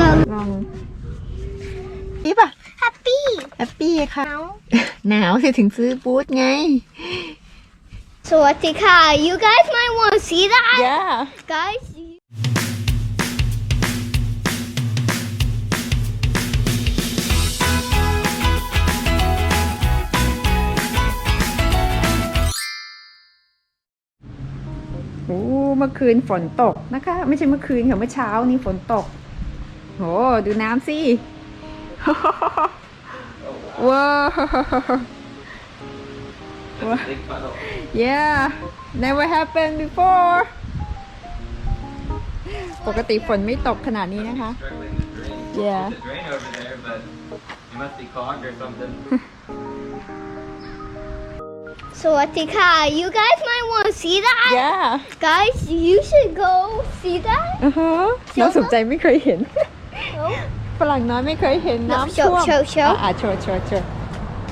ลองนี่ป่ะ Happy. แฮปปี้ค่ะ Now. หนาวสิถึงซื้อบูทไง So what the car? You guys might want to see that, yeah guys. โอ้เมื่อคืนฝนตกนะคะ ไม่ใช่เมื่อคืนค่ะเมื่อเช้านี้ฝนตกโหดูน้ำสิว้าว That's a big puddle. yeah never happened before ปกติฝนไม่ตกขนาดนี้นะคะ Struggling to drain. Yeah. So what the car? You guys might want to see that, yeah guys. You should go see that. อือฮะน้องสนใจไม่เคยเห็น No. ฝรั่งน้อยไม่เคยเห็นน้ำ โชว์ ท่วม โชว์โชว์ อ่ะโชว์โชว์โชว์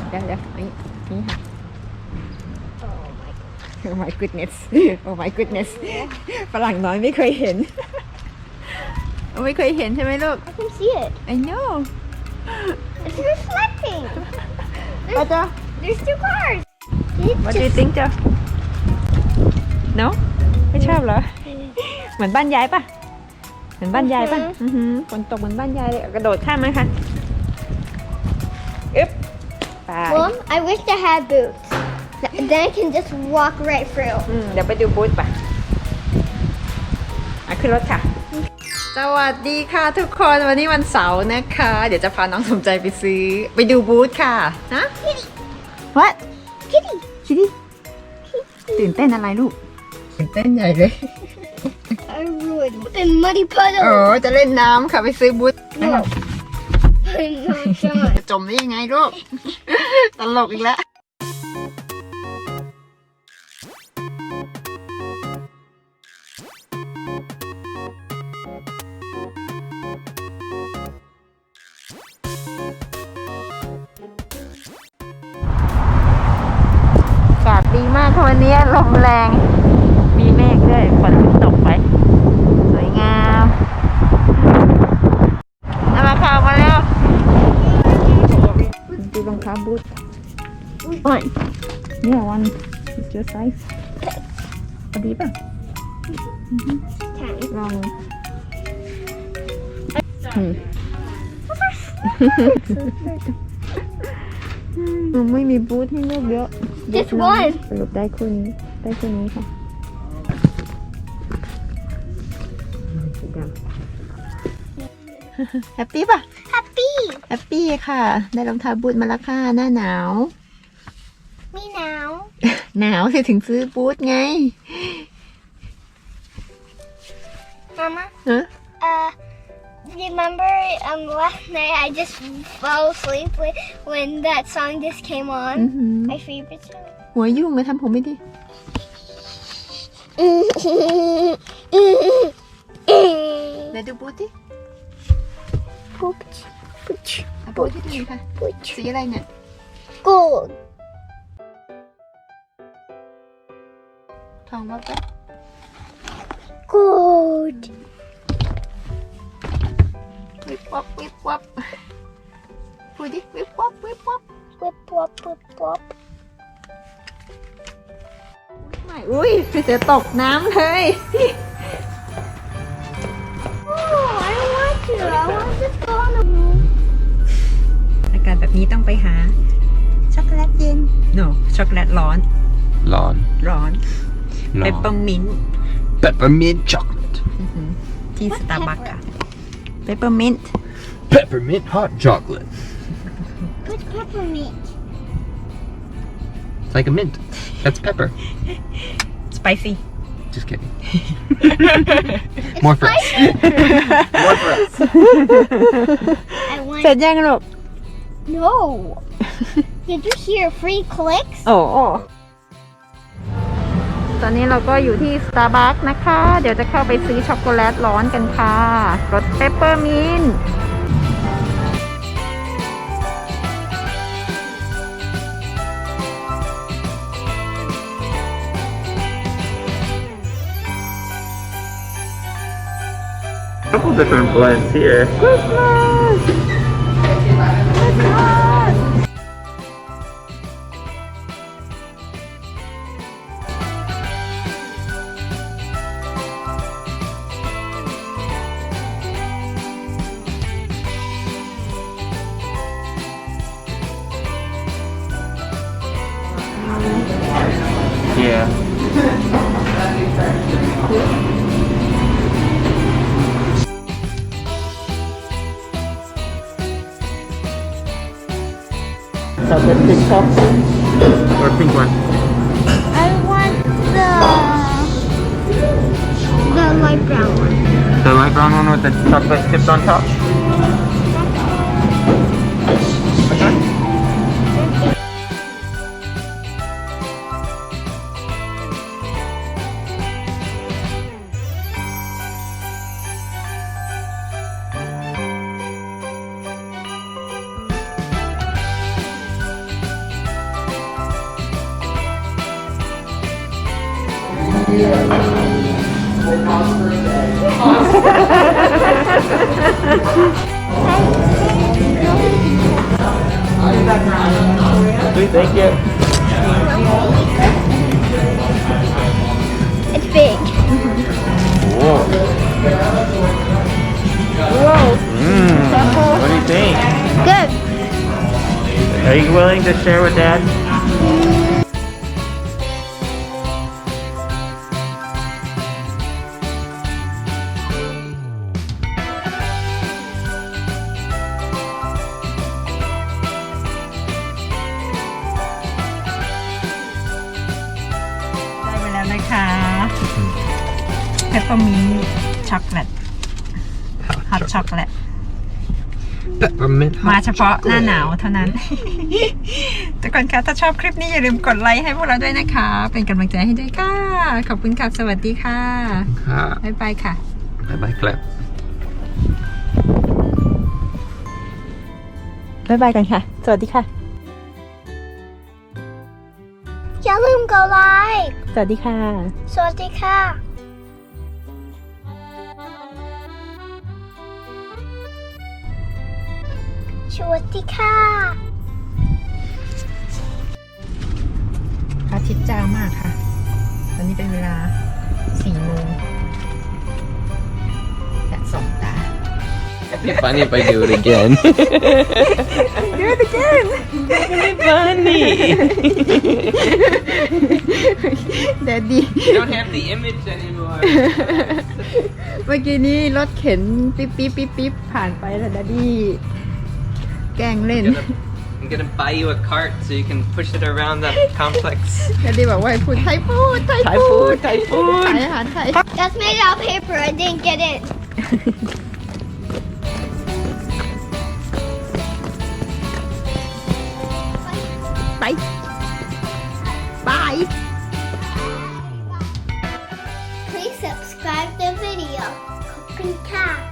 เดี๋ยวเดี๋ยวนี่นี่ค่ะ Oh my goodness Oh my goodness ฝรั่งน้อยไม่เคยเห็น ไม่เคยเห็นใช่ไหมลูก I can see it. I know It's reflecting. อาจาร There's two cars. It What do you just- think จ๊ะ No ไม่ชอบเหรอ เหมือนบ้านยายปะเหมือนบ้านยายปะอือฮึอือหือฝนตกเหมือนบ้านยายเลยกระโดดข้ามไหมคะอึ๊บไป Mom, I wish I had boots. Th- Then I can just walk right through. อืมเดี๋ยวไปดูบูธป่ะอะขึ้นรถค่ะ สวัสดีค่ะทุกคนวันนี้วันเสาร์นะคะ เดี๋ยวจะพาน้องสมใจไปซื้อ ไปดูบูธค่ะฮะ What Kitty. คิดดิตื่นเต้นอะไรลูกตื่นเต้นใหญ่เลย I ruined the muddy โอ้ puddle. จะเล่นน้ำค่ะไปซื้อบูธ I'm not done. จะจมได้ยังไงลูก ตลกอีกแล้ว วันนี้ลมแรง มีเมฆด้วยฝนตกไปสวยงามเอามาข่าวมาแล้วดูรองเท้าบูท One. เนี่ยวัน it's your size พอดีป่ะ Ten. ลองอืมมันไม่มีบูทให้เลือกเยอะ Just บูทน้อย one. สรุปได้คู่นี้ได้คู่นี้ค่ะ แฮปปี้ป่ะ Happy. แฮปปี้ค่ะ ได้รองเท้าบูทมาแล้วค่ะหน้าหนาว Me now. หนาวสิถึงซื้อบูทไง Mama. ฮะ Uh, remember um last night I just fell asleep when, when that song just came อื on. อหือ My favorite song. หัวยุ่งมาทำผมไม่ดี ไหนดูบูทดิ Pooch. Pooch. เอาบูทที่ดีค่ะ Pooch. สีอะไรเนี่ย Gold. ทองว่าปะ Gold. วิบวับวิบวับพูดดิวิบวับวิบวับ Whip wop whip wop. ไม่อุ้ยเสียตกน้ำเลย Oh, I don't want to. I want to just go on the roof. อากาศแบบนี้ต้องไปหา ช็อกโกแลตเย็น no ช็อกโกแลตร้อน Lawn. ร้อนเปปเปอ Lawn. ร์มินต์ Peppermint chocolate. ที่สตาร์บัคค่ะเปปเปอร์มินต์ Peppermint hot chocolate. What's peppermint? It's like a mint. That's pepper. สไปซี่ Just kidding. More for us. More for us. I want. เสร็จยังลูก No. Did you hear free clicks? โอ้ตอนนี้เราก็อยู่ที่ Starbucks นะคะ เดี๋ยวจะเข้าไปซื้อช็อกโกแลตร้อนกันค่ะ รสเปปเปอร์มินต์ different blends here. Christmas! Yeah. So the pink chocolate. Or pink one. I want the the light brown one. The light brown one with the chocolate tips on top. Thank you. It's big. Whoa. Whoa. Mm. What do you think? Good. Are you willing to share with Dad? เพปเปอร์มินต์ช็อกโกแลตฮอตช็อกโกแลต Peppermint มาเฉพาะหน้าหนาวเท่านั้น ทุกคนคะถ้าชอบคลิปนี้อย่าลืมกดไลค์ให้พวกเราด้วยนะคะ เป็นกำลังใจให้ด้วยค่ะ ขอบคุณค่ะ สวัสดีค่ะบ๊ายบายค่ะ Bye bye, Clap. บ๊ายบายกันค่ะ สวัสดีค่ะ อย่าลืมกดไลค์สวัสดีค่ะ สวัสดีค่ะ วัสดีค่ะพระอาทิตย์จ้ามากค่ะ ตอนนี้เป็นเวลาสี่โมงแดดส่องตา It'd be funny if I do it again. Do it again funny. Daddy You don't have the image anymore. เมื่อกี้นี้รถเข็นปิ๊บปิ๊บปิ๊บปิ๊บผ่านไปแล้วดัดดี้ แกล้งเล่น I'm gonna buy you a cart so you can push it around the complex. แกดีบอกว่าพูดไทยพูดไทยพูด Thai food, ขา Thai ย food. That's made out of paper. I didn't get it. Bye. Bye. Please subscribe the video. Cooking Cat.